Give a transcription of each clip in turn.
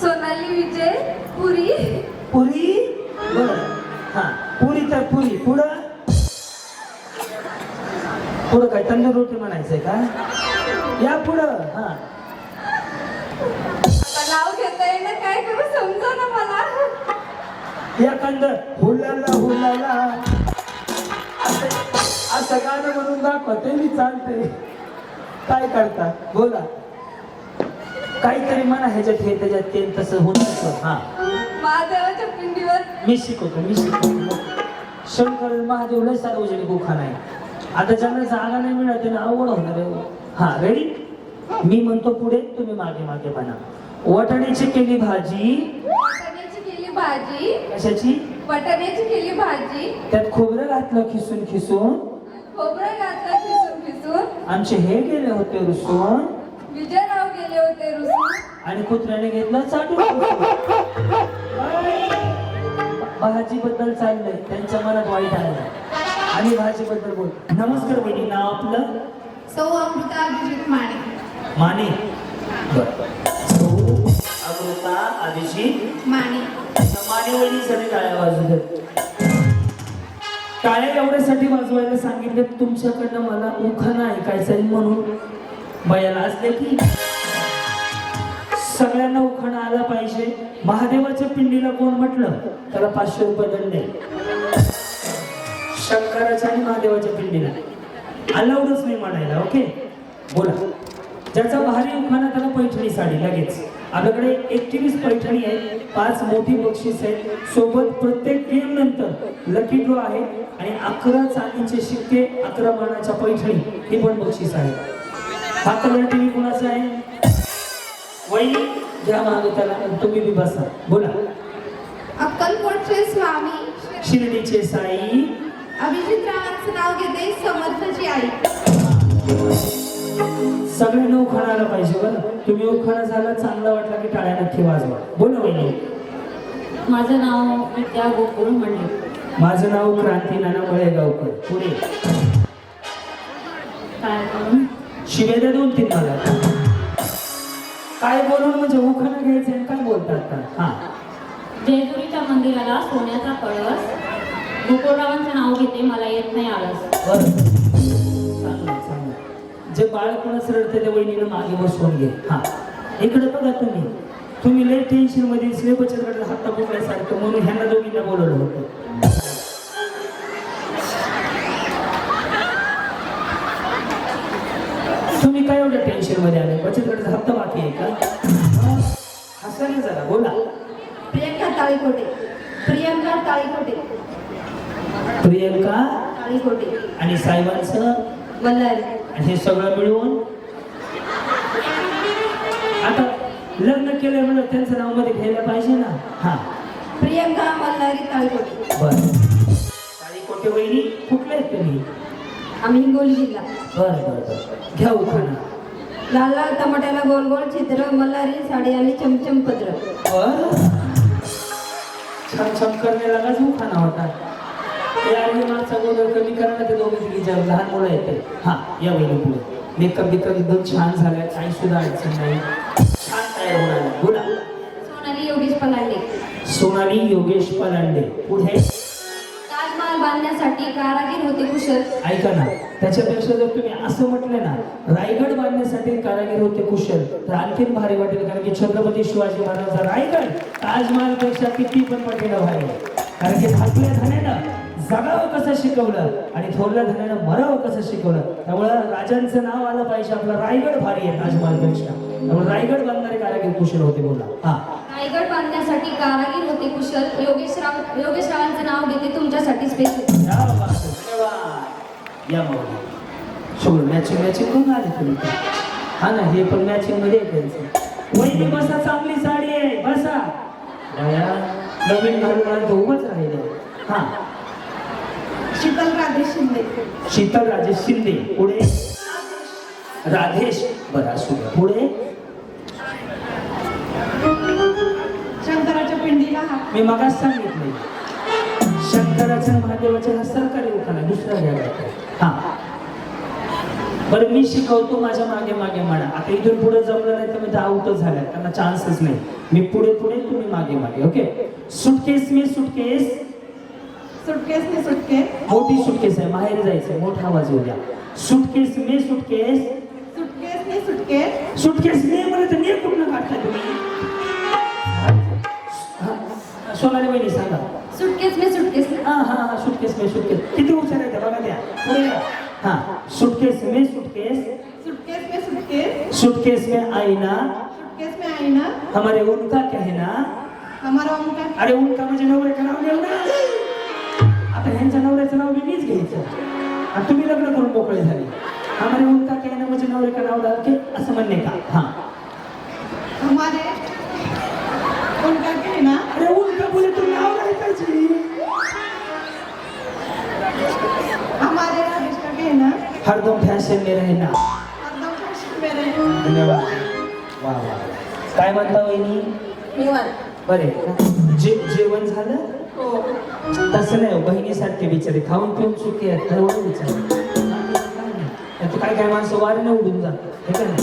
सोनाली विजय पुरी. पुरी? बर. हा पुरी तर पुरी. पुढं? पुढं काय तंदूर रोटी म्हणायचंय का? या पुढं. हा. नाव घेता येईना काय करू समजा ना मला. या कंद हुलाला हुलाला असं असं गाणं म्हणून दाखवते मी चालते काय करता? बोला. काहीतरी म्हणा ह्याच्यात हे त्याच्यात ते तसं होत. हा. महादेवाच्या पिंडीवर. मी शिकवतो मी शिकवतो. शंकर महादेव लय सार्वजनिक उखाण आहे. आता ज्यांना जागा नाही मिळत त्यांना अवघड होणार आहे हा रेडी मी म्हणतो पुढे तुम्ही मागे मागे म्हणा वाटाण्याची केली भाजी. वाटाण्याची केली भाजी. कशाची? वाटाण्याची केली भाजी. त्यात खोबरं घातलं खिसून खिसून. खोबरं घातलं खिसून खिसून. आमचे हे गेले होते रुसून. विजयराव रुसून आणि कुत्र्याने घेतलं चाटून भाजी बद्दल चाललंय. त्यांच्या मनात वाईट आलं आणि भाजी बद्दल बोल. नमस्कार बहिणी नाव आपलं? सौ अमृता अभिजित माने. माने. सौ अमृता अभिजित माने. माने वहिनीसाठी टाळ्या वाजू देत टाळ्या एवढ्यासाठी वाजवायला सांगितले तुमच्याकडनं मला उखाणा ऐकायचा आहे म्हणून. बयाला असले की सगळ्यांना उखाणा आला पाहिजे. महादेवाच्या पिंडीला कोण म्हटलं? त्याला पाचशे रुपये दंड आहे. शंकराच्या आणि महादेवाच्या पिंडीला. अलाउडच नाही म्हणायला ओके बोला. ज्याचा भारी उखाणा त्याला पैठणी साडी लगेच. आपल्याकडे एकवीस पैठणी आहे पाच मोठी बक्षीस आहेत. सोबत प्रत्येक गेम नंतर लकी ड्रॉ आहे आणि अकरा चांदीचे शिक्के अकरा मानाच्या पैठणी ही पण बक्षीस आहे. हा कलर टीव्ही कोणाचा आहे? वहिनी घ्या मागे त्याला तुम्ही बी बसा. बोला. अक्कलकोटचे स्वामी? शिर्डीचे साई. अभिजित रावांचं नाव घेते समर्थची आई. सगळ्यांना उखाणायला पाहिजे बरं. तुम्ही उखाणा झाला चांगला वाटला की टाळ्या नक्की वाजवा. बोला वहिनी. माझं नाव विद्या गोकुळ म्हणले माझं नाव क्रांती नाना मळेगावकर पुणे शिव्या द्या दोन तीन मला. काय बोलून म्हणजे उखाणा घ्यायचं आणि काय बोलतात का हा. जेजुरीच्या मंदिराला सोन्याचा कळस. गोकुळरावांचं नाव घेते मला येत नाही आलंच बरं. चांगलं चांगलं. जे बाळ कोणाच रडते त्या वहिनीनं मागे बसवून घे. हा. इकडे बघा तुम्ही. तुम्ही लय टेन्शनमध्ये स्ले बचत गटाला हप्ता बुडल्यासारखं म्हणून ह्यांना दोघींना बोलवलं होतं. तुम्ही काय एवढ्या टेन्शनमध्ये आले? बचत गटाचा हप्ता बाकी आहे का? हसा ना जरा बोला. प्रियंका ताळीकोटे. प्रियंका ताळीकोटे. प्रियंका ताळीकोटे. आणि साहेबांचं? मल्हारी. आणि हे सगळं मिळवून आता लग्न केलं म्हणून त्यांचं नावमध्ये घ्यायला पाहिजे ना? हा. प्रियंका मल्हारी ताळीकोटे. बर. साडी कोटे वहिनी कुठले आहेत तुम्ही? आम्ही हिंगोली जिल्हा. बर बर बर. घ्या उखाणा. लाल लाल टमाट्याला गोल गोल चित्र मल्हारी साडी आणि चमचम पत्र. छम छम करणे लागाच उखाणा होता. गोंधळ कमी करा ते दोघे तिघे ज्या लहान मुलं येते हा या वहिनी पुढे. मेकअप बिकअप एकदम छान झालाय काही सुद्धा अडचण नाही. छान तयार होणार आहे. बोला. सोनाली योगेश पलांडे. सोनाली योगेश पलांडे. पुढे. बांधण्यासाठी कारागीर होते कुशल. ऐका ना त्याच्यापेक्षा जर तुम्ही असं म्हटलं ना रायगड बांधण्यासाठी कारागीर होते कुशल तर आणखीन भारी वाटेल कारण की छत्रपती शिवाजी महाराजांचा रायगड ताजमहालपेक्षा किती पण पटीनं भारी कारण की धाकल्या धन्यानं जगावं कसं शिकवलं आणि थोरल्या धन्यानं मरावं कसं शिकवलं. त्यामुळं राजांचं नाव आलं पाहिजे आपलं रायगड भारी आहे ताजमहालपेक्षा. त्यामुळे रायगड बांधणारे कारागीर कुशल होते बोला. हा. बांधण्यासाठी कारागीर होते कुशल. योगेशराव योगेशरावांचं नाव घेते तुमच्यासाठी स्पेशल या मग. सगळं मॅचिंग मॅचिंग करून आले तुम्ही. हा ना हे पण मॅचिंगमध्ये आहे त्यांचं. वहिनी बसा चांगली साडी आहे. बसा. बाया, नवीन घालून आलं तर उभंच राहिले हा. शीतल राधे शिंदे. शीतल राजेश शिंदे. पुढे? राधेश बरं द्या पुढे? पिंडीला मी मगाच सांगितले. शंकराच्या महादेवाच्या हा सरकारी उखाणा दुसरा घ्यायला हा बरं मी शिकवतो माझ्या मागे मागे म्हणा. आता इथून पुढे जमलं नाही तर मी तर आउटच झालाय. त्यांना चान्सच नाही. मी पुढे पुढे तुम्ही मागे मागे ओके सुटकेस मी सुटकेस सुटकेस ने सुटकेस मोठी सुटकेस आहे बाहेर जायचंय मोठा आवाज येऊ द्या. सुटकेस मी सुटकेस सुटकेस ने सुटकेस सुटकेस मी म्हणत मी कुठनं काढताय तुम्ही? सोनाली बहिणी सांगा. सुटकेस में सुटकेस हा हा हा सुटकेस मी सुटकेस किती आहे त्या बघा त्या. पुढे. हा सुटकेस मी सुटकेस सुटकेस में सुटकेस सुटकेस में आईना. सुटकेस में आईना. हमारे उनका कहना हमारा उनका अरे उनका म्हणजे नवऱ्याचं नाव घेऊ ना. आता ह्यांच्या नवऱ्याचं नाव मी मीच घ्यायचं. आणि तुम्ही लग्न करून मोकळे झाले. हमारे उनका कहना म्हणजे नवऱ्याचं नाव की असं म्हणणे का? हा हमारे उनका कहना अरे उनका बोले तू हमारे राजेश का कहना हरदम फॅशन में रहना। हरदम फॅशन में रहे धन्यवाद। वा वा काय म्हणता वहिनी? निवांत। बरे जे जेवण झालं? हो. तसं नाही हो, बहिणीसारखे बिचारे खाऊन पिऊन सुखी आहेत एवढं विचार. तू काय काय माणसं वाऱ्याने उडून जात हे नाही.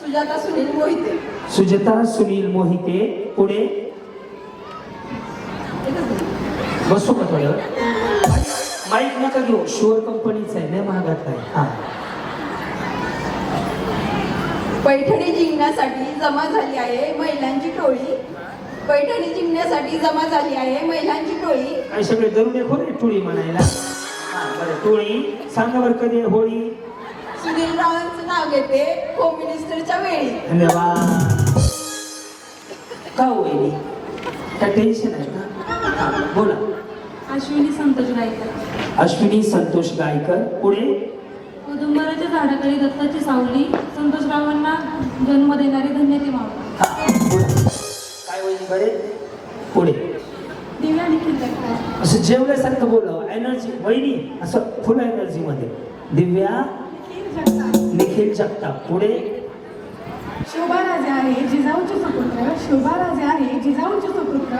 सुजाता सुनील मोहिते. सुजता सुनील मोहिते पुढे? बसू का थोड्यावर माईक नका घेऊ. शुअर कंपनीचं आहे. नाही महागात आहे हा. पैठणी जिंकण्यासाठी जमा झाली आहे महिलांची टोळी. पैठणी जिंकण्यासाठी जमा झाली आहे महिलांची टोळी. काही सगळे दरुडे खोर आहे टोळी म्हणायला. हा बरं. टोळी सांगा बरं कधी आहे होळी? सुनील रावांचं नाव घेते होम मिनिस्टरच्या वेळी. धन्यवाद. का वहिनी? काय टेन्शन आहे का? बोला. अश्विनी संतोष गायकर. अश्विनी संतोष गायकर. पुढे? औदुंबराच्या झाडाखाली दत्ताची सावली. संतोषरावांना जन्म देणारी धन्य ती मावली. काय वहिनी बरे? पुढे. दिव्या निखिल जगताप. असं जेवल्यासारखं बोलावं. एनर्जी वहिनी असं फुल एनर्जी मध्ये. दिव्या. निखिल जगताप. पुढे? शोभा राजे आहे जिजाऊचे सुपुत्र. शोभा राजे आहे जिजाऊचे सुपुत्र.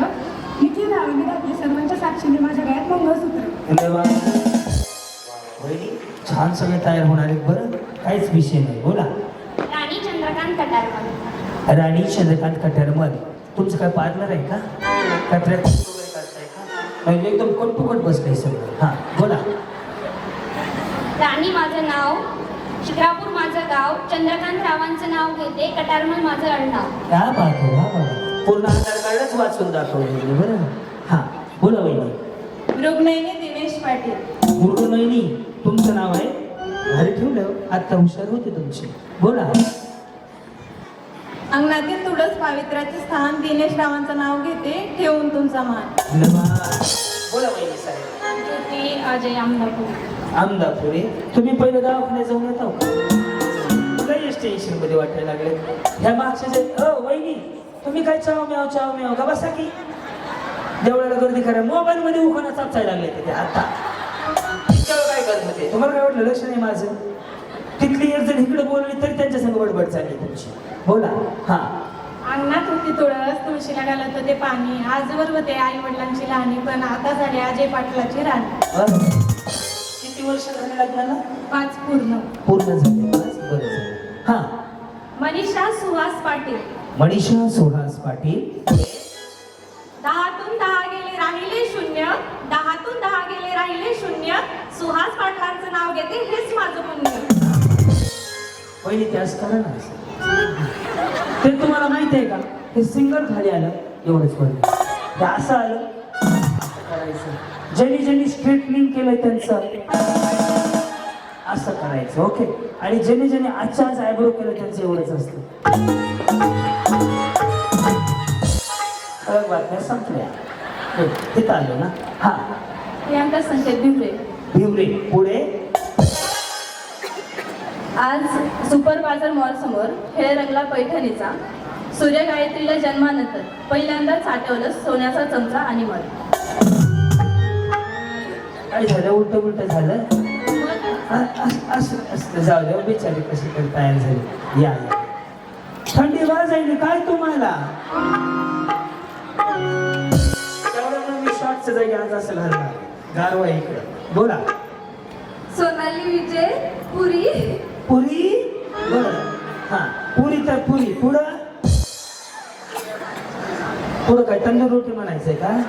रावे मी रात्री सर्वांच्या साक्षीने माझ्या गळ्यात मंगळसूत्र. वहिनी छान सगळे तयार होणार आहेत बरं काहीच विषय नाही. बोला. राणी चंद्रकांत कटारकर राणी चंद्रकांत कटरमल. तुमचं काय पार्लर आहे का? काय प्रॅक्टिस वगैरे करताय का? म्हणजे एकदम कटुकट बसलंय सगळं. हां बोला. राणी माझं नाव शिक्रापूर माझं गाव चंद्रकांत रावांचं नाव घेते कटारमल माझं आडनाव क्या वा वा वा. पूर्ण आधार कार्डच वाचून दाखवले बरं हां बोला वहिनी. मृगनयनी दिनेश पाटील. मृगनयनी तुमचं नाव आहे? भारी ठेवलं आता हुशार होते तुमची. बोला. अंगणातील तुळस पावित्र्याचे स्थान दिनेश रावांचं नाव घेते ठेवून तुमचा मान. बोला वहिनी साहेब. ज्योती अजय आमदापूर. आमदापुरे. तुम्ही पहिले दवाखान्यात जाऊन येतो का काही टेन्शनमध्ये वाटायला लागले ह्या मागच्या वहिनी. तुम्ही काय चाव म्याव चाव म्याव का बसा की? देवळाला गर्दी करा. मोबाईल मध्ये उखाणा चाचायला लागले तिथे आता. काय करत होते? तुम्हाला काय वाटलं? लक्ष नाही माझं. तिथली एक जण इकडे बोलली तरी त्यांच्या संग बडबड चालली तुमची. बोला. हा. अंगणात होती तुळस तुळशीला घालत होते पाणी. आजवर होते आई वडिलांची लहानी पण आता झाली अजय पाटलाची राणी. किती वर्ष झाले लग्नाला? पाच पूर्ण. पूर्ण झाले. बरं झालं. हा. मनीषा सुहास पाटील. मनीषा सुहास पाटील. दहातून दहा गेले राहिले शून्य. दहातून दहा गेले राहिले शून्य. सुहास पाटलांचं नाव घेते हेच माझं पुण्य पहिले त्याच करा ना. ते तुम्हाला माहिती आहे का? हे सिंगल खाली आलं एवढंच पडलं. हे असं आलं. करायचं ज्यांनी ज्यांनी स्ट्रेटनिंग केलं त्यांचं. असं करायचं ओके? आणि ज्यांनी ज्यांनी आजच्या आज आयब्रो केलं त्यांचं एवढंच असतं. बातम्या संपल्या. तिथं आलो ना? हा. प्रियांका संकेत भिवरे भिवरे पुढे? आज सुपर बाजार मॉल समोर खेळ रंगला पैठणीचा. सूर्य गायत्रीला जन्मानंतर पहिल्यांदाच आठवलं सोन्याचा चमचा आणि मध काय झालं उलट उलट झालं. अस- असं असं जाऊ द्या बिचारी कशी तरी तयार झाली. या. थंडी वाजायली काय तुम्हाला? मी शॉर्टच्या जागी आज असं घालणार गारवा इकडं. बोला. सोनाली विजय पुरी. पुरी? बर. हा पुरी तर पुरी. पुढं? पुढं काय तंदूर रोटी म्हणायचंय का?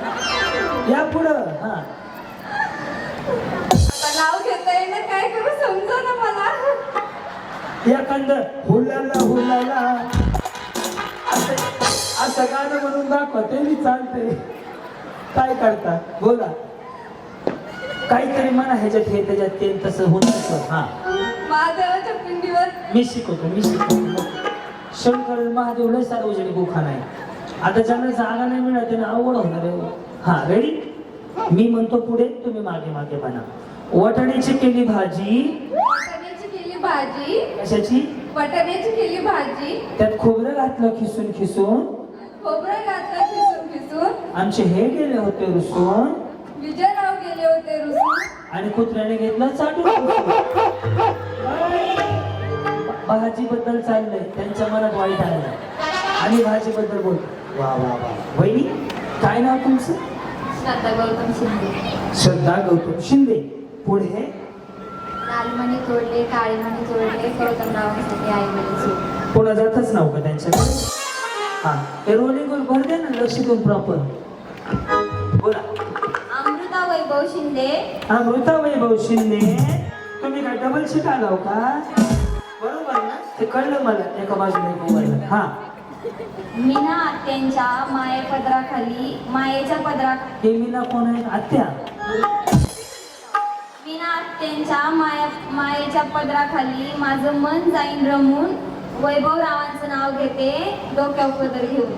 या पुढं. हा. काय करू? समजा ना मला. एखाद हुलाला हुलाला असं असं गाणं म्हणून दाखवा ते मी चालते. काय करता? बोला. काहीतरी म्हणा ह्याच्यात हे त्याच्यात ते तसं होत तसं हा. महादेवाच्या पिंडीवर. मी शिकवतो मी शिकवतो. शंकर महादेव लय सार्वजनिक उखाण आहे. आता ज्यांना जागा नाही मिळत त्यांना आवड होणार आहे. हा रेडी मी म्हणतो पुढे तुम्ही मागे मागे म्हणा वटाण्याची केली भाजी. वाटाण्याची केली भाजी. कशाची? वाटाण्याची केली भाजी. त्यात खोबरं घातलं खिसून खिसून. खोबरं घातलं खिसून खिसून. आमचे हे गेले होते रुसून. विजयराव गेले होते रुसून. आणि कुत्र्याने घेतलं चाटून भाजी बद्दल चाललंय. त्यांच्या मनात वाईट आलं आणि भाजी बद्दल बोल. वा वा वा. वहिनी काय नाव तुमचं? श्रद्धा गौतम शिंदे. श्रद्धा गौतम शिंदे. पुढे? लालमणी तोडले काळीमणी तोडले गौतमरावांसाठी आई वडील पुन्हा जातच नाव का त्यांच्याकडे? हा ते रोलिंग भर द्या ना लक्ष देऊन प्रॉपर बोला. अमृता वैभव शिंदे. अमृता वैभव शिंदे. तुम्ही काय डबल शीट आलाव का? बरोबर ना? ते कळलं मला एका बाजूला एक उभारलं हा. मीना आत्यांच्या माये पदराखाली मायेच्या पदरा हे मीना कोण आहेत आत्या. मायेच्या पदराखाली माझं मन जाईन रमून. वैभव रावांचं नाव घेते डोक्यावर पदर घेऊन.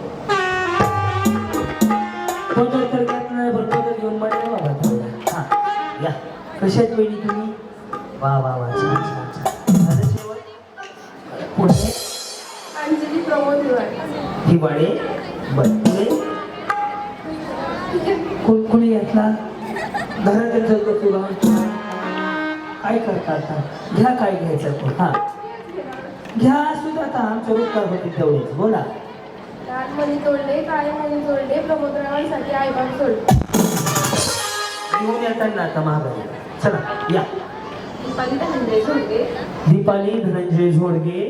पदर तर घेत नाही पण पदर घेऊन मध्ये बाबा. हा या. कशात वेळी तुम्ही? वा वा वा छान छान छान. झालं जेवण? पुढे अंजली प्रमोद हिवाळे. हिवाळे? बर पुढे? कोण कोणी घेतला घरात जातो तुला? काय करता आता? घ्या काय घ्यायचं तो. हा. घ्या सुद्धा आता आमच्या रोजगार होते तेवढेच. बोला. तोडले तोडले प्रमोदरावांसाठी आईबाग सोडले. घेऊन येताना आता महागाई चला या. दीपाली धनंजय झोडगे. दीपाली धनंजय झोडगे.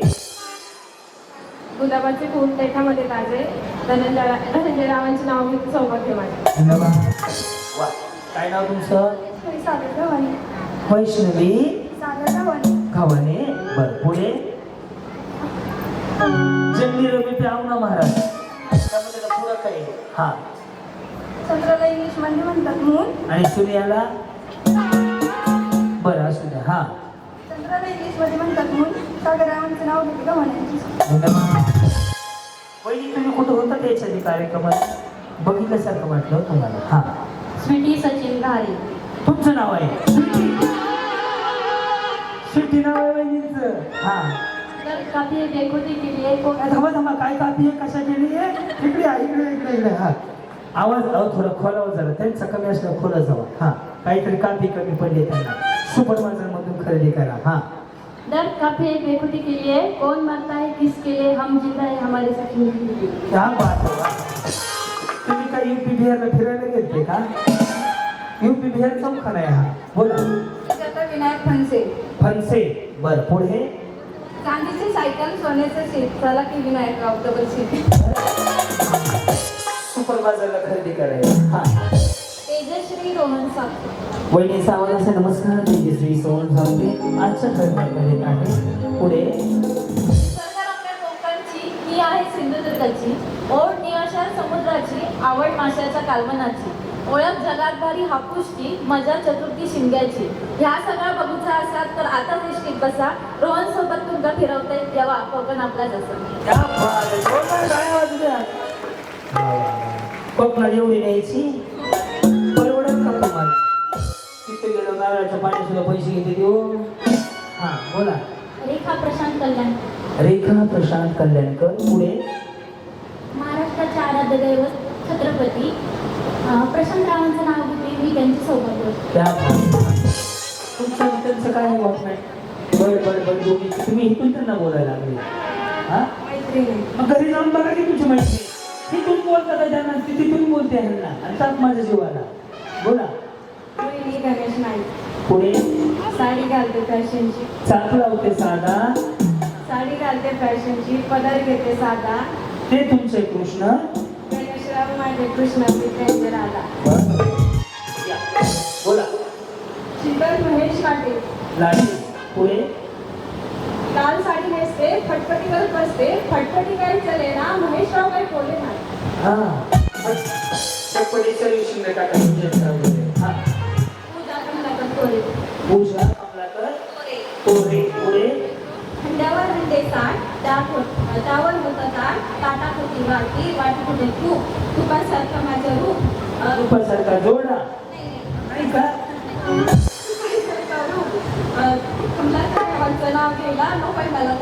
गुलाबाचे फूल देठामध्ये ताजे. धनंजय धनंजय रावांचे नाव घेते सौभाग्य माझे धन्यवाद. वा काय नाव तुमचं? गव्हाणे वैष्णवी गावाने बर पुढे जंगली रवी पे आऊ ना महाराज. त्यामध्ये का काय आहे? हा. चंद्राला इंग्लिशमध्ये म्हणतात मून आणि सूर्याला? बरं असू द्या. हा. चंद्राला इंग्लिशमध्ये म्हणतात मून सागर रावांचे नाव घेते धन्यवाद पहिली तुम्ही कुठं होता त्याच्या कार्यक्रमात? बघितल्यासारखं वाटलं तुम्हाला. हा. स्वीटी सचिन घारे. तुमचं नाव आहे. सुट्टी नाव आहे वहिनींचं हा. तर काफी बेखुदी केली आहे काय थांबा थांबा. काय कापी आहे? कशा केली आहे? इकडे या, इकडे इकडे इकडे. हा. आवाज अहो थोडा. खोलावा जरा. त्यांचा कमी असला खोला जावा. हा. काहीतरी कापी कमी पडली त्यांना. सुपर मधून खरेदी करा. हा. दर काफी बेखुदी के लिए कौन मरता है किसके लिए हम जिंदा है हमारे साथ क्या बात आहे वा. तुम्ही काय युपी बिहारला फिरायला गेलते का? युपी बिहार चौखाना आहे हा. बोला. विनायक फणसे. फनसे बर पुढे? चांदीची सायकल सोन्याचं सीट. चला की विनायक डबल सीट सुपर बाजारला खरेदी करायला. हा. तेजश्री रोहन साखरे वहिनी सावधान नमस्कार. तेजश्री सोन सांगते आजच्या ठरण्यामध्ये आहे पुढे? सरकार आपल्या लोकांची ही आहे सिंधुदुर्गाची. ओढ निळाशार समुद्राची आवड माशाच्या कालवनाची ओळख जगात भारी हापूसची मजा चतुर्थी शिमग्याची ह्या सगळ्या असाल तर आता निश्चित बसा. रोहन सोबत तुमका फिरवताय तेव्हा कोकण आपला जसा. कोकणात एवढी न्यायची. परवडत का तुम्हाला? तिथे गेलो नारळाच्या पाणी सुद्धा पैसे घेते देऊ हा बोला. रेखा प्रशांत कल्याण. रेखा प्रशांत कल्याणकर पुढे? महाराष्ट्राचे आराध्य दैवत छत्रपती प्रशांत रावांचं नाव घेते मी त्यांचे सौभाग्य त्या तुमचं त्यांचं काय वाट नाही बर बर बर दोघी. तुम्ही इथून त्यांना बोलायला लागले. हा? मग घरी जाऊन बघा की तुमची माहिती तिथून बोलता का त्यांना? ती तिथून बोलते ह्यांना. आणि त्यात माझ्या जीवाला. बोला. गणेश नाईक पुढे साडी घालते फॅशनची. चाक लावते साधा. साडी घालते फॅशनची. पदर घेते साधा. ते तुमचे कृष्ण. गणेशराव माझे कृष्ण मित्रांचे राधा. बोला. शीतल महेश पाटील. लाडी पुढे. लाल साडी नेसते फटफटी करत बसते. फटफटी काही चले ना महेशराव काही बोलले नाही. हा. चपडीच्या दिवशी टाका हा. पूजा कमलाकर कोरे. पूजा कमलाकर तोरे पुढे. हंड्यावर हंडे साठ त्यात होत- त्यावर होतं ताट ताटात होती वाटी वाटी होते तूप. तुपासारखं माझं रूप. अ, रुपासारखा जोडा. नाही, नाही. का तुपासारखं रूप अ, कमलाकर देवाचं नाव घ्यायला नको मला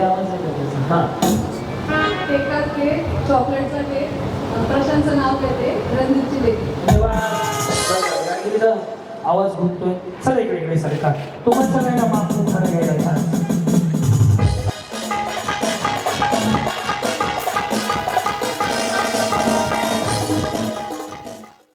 आवाज येतो त्याचा. हा. केकचा केक चॉकलेटचा केक प्रशांतचं नाव घेते रणजितची इथं आवाज घुमतोय. चला इकडे इकडे सर का. तुम्हाला सगळ्यांना माफ घ्यायला. छान